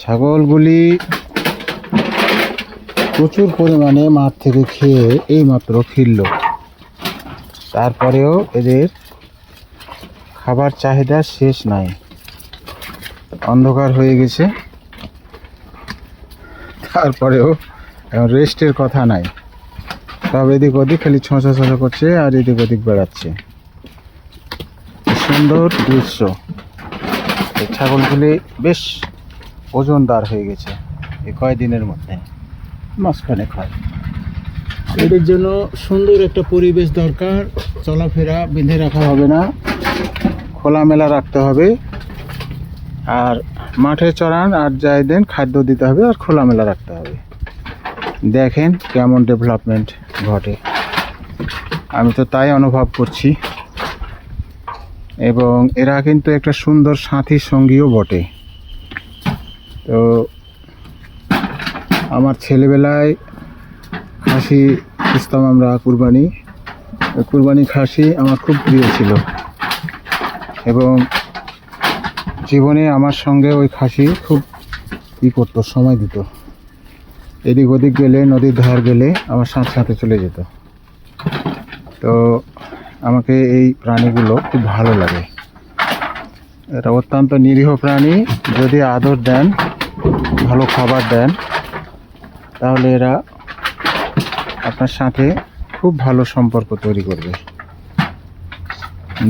ছাগলগুলি প্রচুর পরিমাণে মাঠ থেকে খেয়ে এইমাত্র ফিরল। তারপরেও এদের খাবার চাহিদা শেষ নাই। অন্ধকার হয়ে গেছে। তারপরেও রেস্টের কথা নাই। সব এদিক ওদিক খালি ছোঁচা ছোঁচা করছে আর এদিক ওদিক বেড়াচ্ছে। সুন্দর দৃশ্য। ছাগলগুলি বেশ ওজনদার হয়ে গেছে এই কয়দিনের মধ্যে? মাঝখানে খায় এদের জন্য সুন্দর একটা পরিবেশ দরকার, চলাফেরা বেঁধে রাখা হবে না। খোলামেলা রাখতে হবে। আর মাঠে চড়ান, আর যাই দেন, খাদ্য দিতে হবে, আর খোলামেলা রাখতে হবে। দেখেন কেমন ডেভেলপমেন্ট ঘটে। আমি তো তাই অনুভব করছি। এবং এরা কিন্তু একটা সুন্দর সাথী সঙ্গীও বটে। তো আমার ছেলেবেলায় খাসি খুঁজতাম আমরা কুরবানি। কুরবানি খাসি আমার খুব প্রিয় ছিল। এবং জীবনে আমার সঙ্গে ওই খাসি খুব ই করতো, সময় দিত। এদিক ওদিক গেলে, নদীর ধার গেলে আমার সাথে সাথে চলে যেত। তো আমাকে এই প্রাণীগুলো খুব ভালো লাগে। এটা অত্যন্ত নিরীহ প্রাণী, যদি আদর দেন ভালো খাবার দেন, তাহলে এরা আপনার সাথে খুব ভালো সম্পর্ক তৈরি করবে।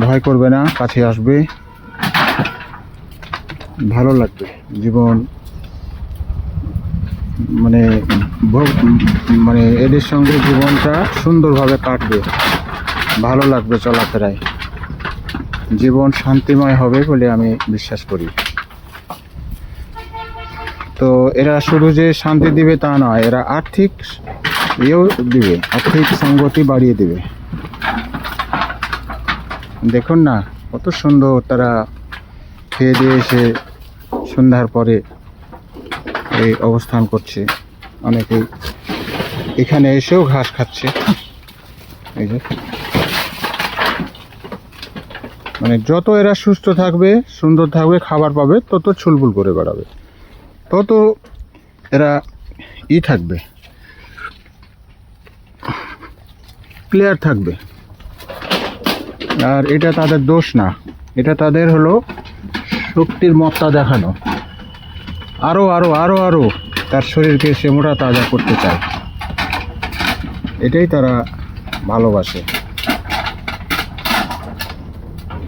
ভয় করবে না, কাছে আসবে। ভালো লাগবে। জীবন মানে মানে এদের সঙ্গে জীবনটা সুন্দরভাবে কাটবে। ভালো লাগবে চলাফেরায়। জীবন শান্তিময় হবে বলে আমি বিশ্বাস করি। তো এরা শুধু যে শান্তি দিবে তা নয়, এরা আর্থিক ইয়েও দিবে, আর্থিক সংগতি বাড়িয়ে দিবে। দেখুন না, কত সুন্দর তারা খেয়ে দিয়ে এসে সন্ধ্যার পরে এই অবস্থান করছে। অনেকেই এখানে এসেও ঘাস খাচ্ছে। এই যে। মানে যত এরা সুস্থ থাকবে, সুন্দর থাকবে, খাবার পাবে, তত ছুলবুল করে বেড়াবে। তত এরা ই থাকবে। ক্লিয়ার থাকবে। আর এটা তাদের দোষ না। এটা তাদের হলো শক্তির মত্তা দেখানো। আরও আরও আরও আরও তার শরীরকে সে মোটা তাজা করতে চায়। এটাই তারা ভালোবাসে।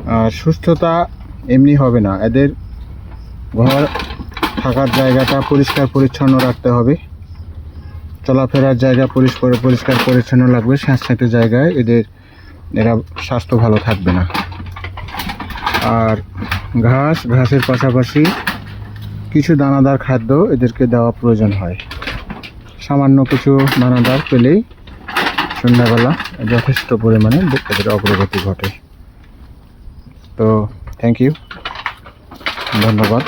আর সুস্থতা এমনি হবে না। এদের ঘর থাকার জায়গাটা পরিষ্কার পরিচ্ছন্ন রাখতে হবে। চলাফেরার জায়গা পরিষ্কার পরিষ্কার পরিচ্ছন্ন লাগবে স্যাঁতস্যাঁতে জায়গায় এদের এরা স্বাস্থ্য ভালো থাকবে না। আর ঘাস, ঘাসের পাশাপাশি কিছু দানাদার খাদ্য এদেরকে দেওয়া প্রয়োজন হয়। সামান্য কিছু দানাদার পেলেই সন্ধ্যাবেলা যথেষ্ট পরিমাণে এদের অগ্রগতি ঘটে। তো থ্যাংক ইউ ধন্যবাদ।